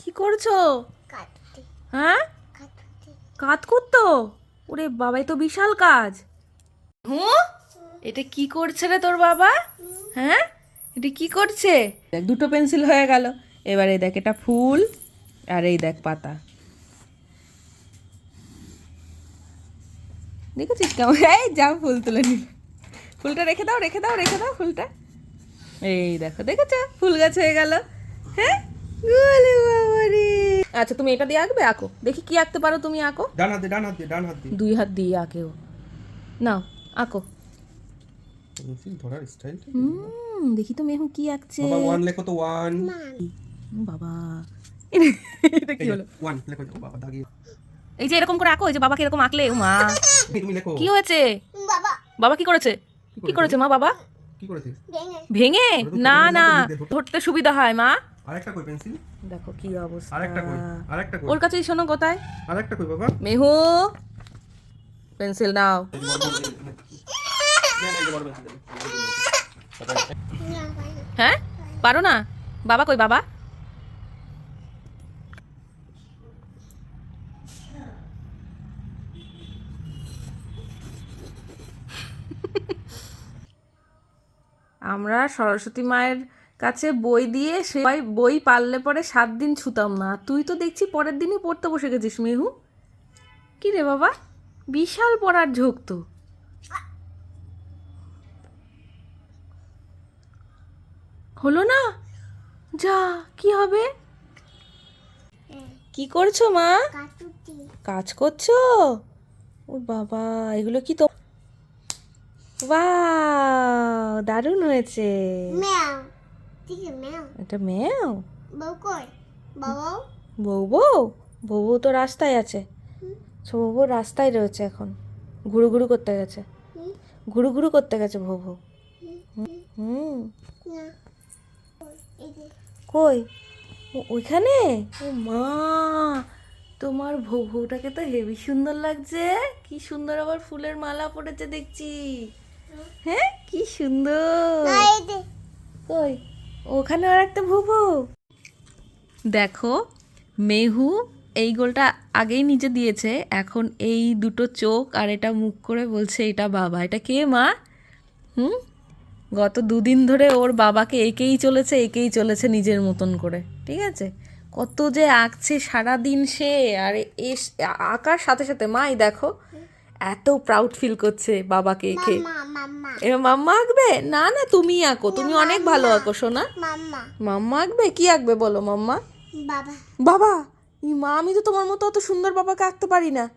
কি করছ? হ্যাঁ? কাটতে কাজ করতো ওরে বাবাই তো বিশাল কাজ। হুঁ? এটা কি করছে রে তোর বাবা? হ্যাঁ? এটা কি করছে? দেখ দুটো পেন্সিল হয়ে গেল। এবারে দেখ এটা ফুল আর এই দেখ পাতা। দেখেছিস কেমন? এই যা ফুল তুলে নিল। ফুলটা রেখে দাও রেখে দাও রেখে দাও ফুলটা। এই দেখো দেখেছ? ফুল গাছ হয়ে গেল। হ্যাঁ। আচ্ছা তুমি এটা দিয়ে আঁকবে? আঁকো। দেখি কি আঁকতে পারো তুমি আঁকো। ডান হাতে ডান হাতে ডান হাতে। দুই হাত দিয়ে আঁকেও। নাও আঁকো। পেন্সিল ধরার স্টাইল হুম দেখি তো মেহু কি আঁকছে। বাবা ওয়ান লেখো তো ওয়ান বাবা। এটা- কি হলো? ওয়ান লেখো তো বাবা দাগিয়ে। এই যে এরকম করে আঁকো এই যে বাবাকে এরকম আঁকলে ও মা তুমি লেখো। কি হয়েছে? বাবা। বাবা কি করেছে? কি করেছে? মা বাবা? কি করেছিস ভেঙে। ভেঙে? না না। ধরতে সুবিধা হয় মা। আরেকটা কই পেন্সিল? দেখো কি অবস্থা। আরেকটা কই আরেকটা কই? ওর কাছেই শোনো কোথায়? আরেকটা কই বাবা? মেহু পেন্সিল নাও। হ্যাঁ? পারো না? বাবা কই বাবা? আমরা সরস্বতী মায়ের কাছে বই দিয়ে সবাই বই পারলে পরে সাত দিন ছুতাম না। তুই তো দেখছি পরের দিনই পড়তে বসে গেছিস মেহু। কি রে বাবা? বিশাল পড়ার ঝোঁক তো। হলো না? যা, কি হবে? কি করছ মা? কাজ করছ? ও বাবা, এগুলো কি তো বাহ দারুণ হয়েছে ম্যাও ঠিক আছে ম্যাও এটা মেয়েও বউ কই বউ বউ তো রাস্তায় আছে। সো বউ বউ রাস্তায় রয়েছে এখন। ঘুরু ঘুরু করতে গেছে। ঘুরু ঘুরু করতে গেছে বউ বউ হুম। কই? ওইখানে? ও মা! তোমার ভৌ ভৌটাকে তো হেভি সুন্দর লাগছে। কি সুন্দর আবার ফুলের মালা পড়েছে দেখছি। হ্যাঁ? কি সুন্দর। কই? ওখানে আর একটা ভুবু। দেখো মেহু এই গোলটা আগেই নিজে দিয়েছে এখন এই দুটো চোখ আর এটা মুখ করে বলছে এটা বাবা এটা কে মা? হুম? গত দুদিন ধরে ওর বাবাকে একেই চলেছে একেই চলেছে নিজের মতন করে ঠিক আছে? কত যে আঁকছে সারাদিন সে আর এস আঁকার সাথে সাথে মাই দেখো এত প্রাউড ফিল করছে বাবাকে একে। এবার মাম্মা আঁকবে? না না তুমি আঁকো। তুমি অনেক ভালো আঁকো শোনা মাম্মা। মাম্মা আঁকবে? কি আঁকবে বলো মাম্মা? বাবা। বাবা! ই মা আমি তো তোমার মতো অত সুন্দর বাবাকে আঁকতে পারি না।